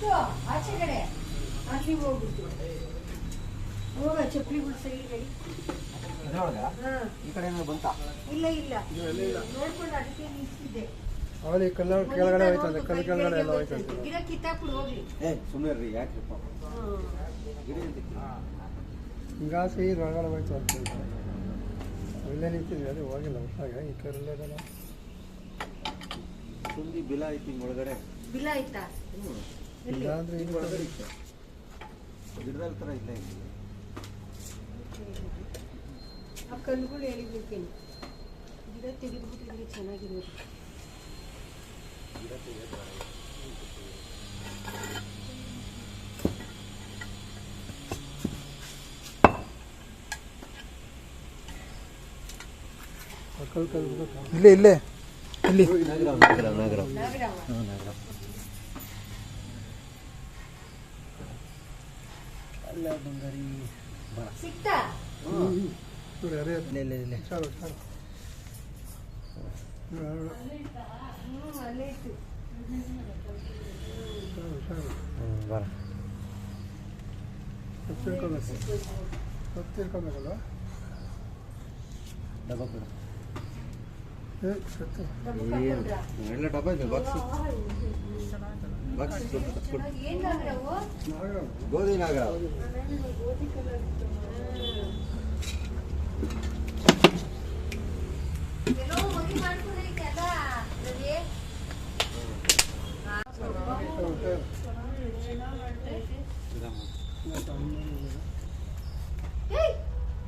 ಬಿಟ್ಟು ಆಚೆ ಕಡೆ. ಅಲ್ಲಿ ಹೋಗ್ಬಿಟ್ಟು. ಹೋಗ ಚಪ್ಪಲಿಗಳು ಇದ್ರೊಳಗ ಈ ಕಡೆ. ಏನಾದ್ರು ಬಂತ? ಇಲ್ಲ ಇಲ್ಲ. ನೋಡ್ಕೊಂಡು ಅದಕ್ಕೆ ನಿಂತಿದ್ದೆ ಅವಳಿ ಕಲ್ಲ ಕೆಳಗಡೆ ಹೋಯ್ತಂತೆ ಕಲ್ಲು ಕೆಳಗಡೆ ಎಲ್ಲ ಹೋಯ್ತಂತೆ. ಗಿಡ ಕಿತ್ತಾಕ್ಬಿಡು ಹೋಗ್ಲಿ. ಏ ಸುಮ್ಮನೆ ರೀ ಯಾಕೆ ಪಾಪ? ಹಿಂಗಾಸಿ ಹೋಯ್ತು ಅಂತ ಇಲ್ಲೇ ನಿಂತಿದ್ವಿ ಅದೇ ಹೋಗಿಲ್ಲ ಹೊಸಾಗ ಈ ಕಡೆ ಸುಂದಿ ಬಿಲ ಐತಿ ಹಿಂಗ್ ಒಳಗಡೆ. ಬಿಲ ಆಯ್ತಾ ಎಲ್ಲಿ? ಇಲ್ಲ. ಅಂದ್ರೆ ಹಿಂಗ್ ಇಲ್ಲಿ ಒಳಗಡೆ ಇತ್ತು. ಗಿಡದ ಥರ ಇಲ್ಲ ಇಲ್ಲಿ. ಆ ಕಲ್ಲುಗಳು ಎಳಿಬೇಕೇನು? ಗಿಡ ತೆಗೆದ್ಬಿಟ್ಟಿದ್ರೆ ಚೆನ್ನಾಗಿರೋದು. ಗಿಡ ಕಲ್ಲು ಇಲ್ಲೇ ಇಲ್ಲೇ. ಇಲ್ಲಿ ನಾಗರಾವ್ ನಾಗರಾವ್ ನಾಗರಾವ್ ನಾಗರಾವ ಹ್ಞೂ ನಾಗರಾವ್ ಅಲ್ಲ ಬಂಗಾರಿ ಬಾ. ಸಿಕ್ತಾ? ನೋಡಿ ಅದೇ ಇಲ್ಲ ಇಲ್ಲ ಬರ ಹತ್ತಿರ್ಕೋಬೇಕು ಹತ್ತಿರ್ಕೋಬೇಕಲ್ವ ಡಬ್ಬ ಕೊಡು. ಏನು ಎಲ್ಲ ಡಬ್ಬ ಇದೆ ಬಾಕ್ಸ್. ಗೋಧಿ ಅಲ್ಲ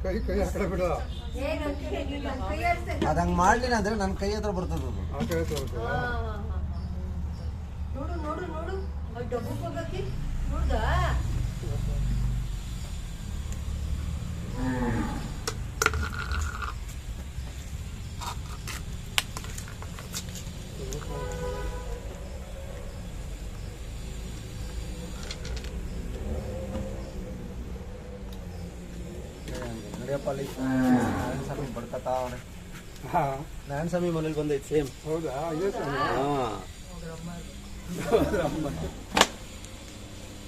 ಕೈ ಕೈ ಆ ಕಡೆ ಬಿಡ ಹಂಗೆ ಮಾಡಲಿಲ್ಲ ಅಂದ್ರೆ ನನ್ನ ಕೈ ಹತ್ರ ಬರ್ತದ ಅದು. ಆ ಕಡೆ ತೋರಿಸ್ತು ಹಾ, ಹಾ, ಹಾ, ಹಾ. ನೋಡು ನೋಡು ನೋಡು ಅಲ್ಲಿ ಡಬ್ಬಕ್ಕೆ ಹೋಗಕ್ಕೆ ನೋಡ್ದಾ ನಡೆಯಪ್ಪ ಅಲ್ಲಿ ನಾರಾಯಣ ಸ್ವಾಮಿ ಬಡ್ಕತಾ ಅವನೆ ಹಾಂ ನಾರಾಯಣ ಸ್ವಾಮಿ ಮನೇಲಿ ಬಂದೈತೆ ಸೇಮ್ ಹೌದಾ ಇದೇ ಸ್ವಾಮಿ ಹಾಂ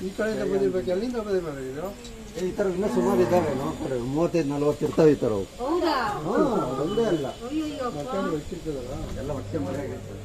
ಈ ಕಡೆಯಿಂದ ಬಂದಿರ್ಬೇಕು ಎಲ್ಲಿಂದ ಬಂದಿರ್ಬೇಕು ಈ ಥರ ಇನ್ನೂ ಸುಮಾರು ಇದ್ದಾವೆ ನೋಡ್ತಾರೆ ಮೂವತ್ತೈದು ನಲ್ವತ್ತು ಇರ್ತಾವೆ ಈ ಥರವು. ಒಂದೇ ಅಲ್ಲ. ಮತ್ತೊಂದು ಎಲ್ಲ ಹೊಟ್ಟೆ ಮಳೆ ಆಗಿರ್ತದೆ